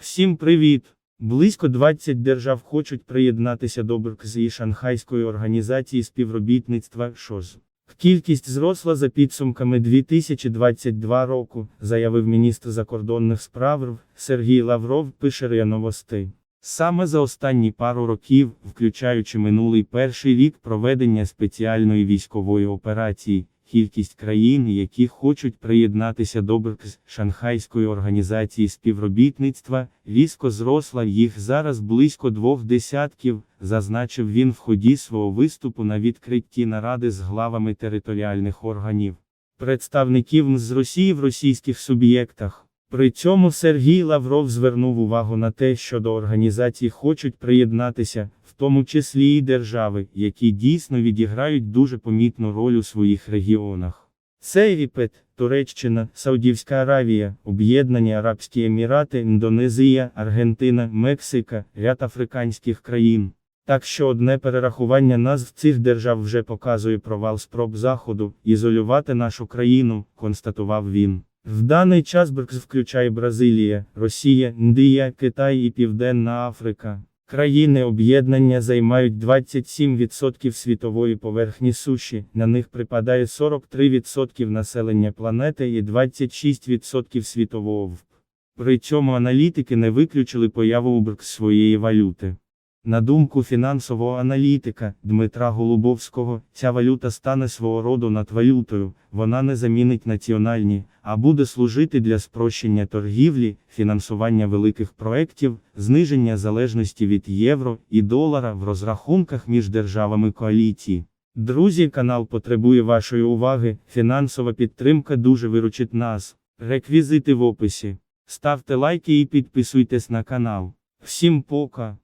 Всім привіт! Близько 20 держав хочуть приєднатися до БРКЗ і Шанхайської організації співробітництва ШОЗ. Кількість зросла за підсумками 2022 року, заявив міністр закордонних справ РФ Сергій Лавров, пише РИА Новостей. Саме за останні пару років, включаючи минулий перший рік проведення спеціальної військової операції, кількість країн, які хочуть приєднатися до БРКС Шанхайської організації співробітництва, різко зросла їх зараз близько двох десятків, зазначив він в ході свого виступу на відкритті наради з главами територіальних органів. Представників з Росії в російських суб'єктах. При цьому Сергій Лавров звернув увагу на те, що до організації хочуть приєднатися, в тому числі і держави, які дійсно відіграють дуже помітну роль у своїх регіонах. Це Єгипет, Туреччина, Саудівська Аравія, Об'єднані Арабські Емірати, Індонезія, Аргентина, Мексика, ряд африканських країн. Так що одне перерахування назв цих держав вже показує провал спроб Заходу ізолювати нашу країну, констатував він. В даний час БРКС включає Бразилія, Росія, Індія, Китай і Південна Африка. Країни об'єднання займають 27% світової поверхні суші, на них припадає 43% населення планети і 26% світового ВП. При цьому аналітики не виключили появу у БРКС своєї валюти. На думку фінансового аналітика Дмитра Голубовського, ця валюта стане свого роду надвалютою, вона не замінить національні, а буде служити для спрощення торгівлі, фінансування великих проєктів, зниження залежності від євро і долара в розрахунках між державами коаліції. Друзі, канал потребує вашої уваги, фінансова підтримка дуже виручить нас. Реквізити в описі. Ставте лайки і підписуйтесь на канал. Всім пока!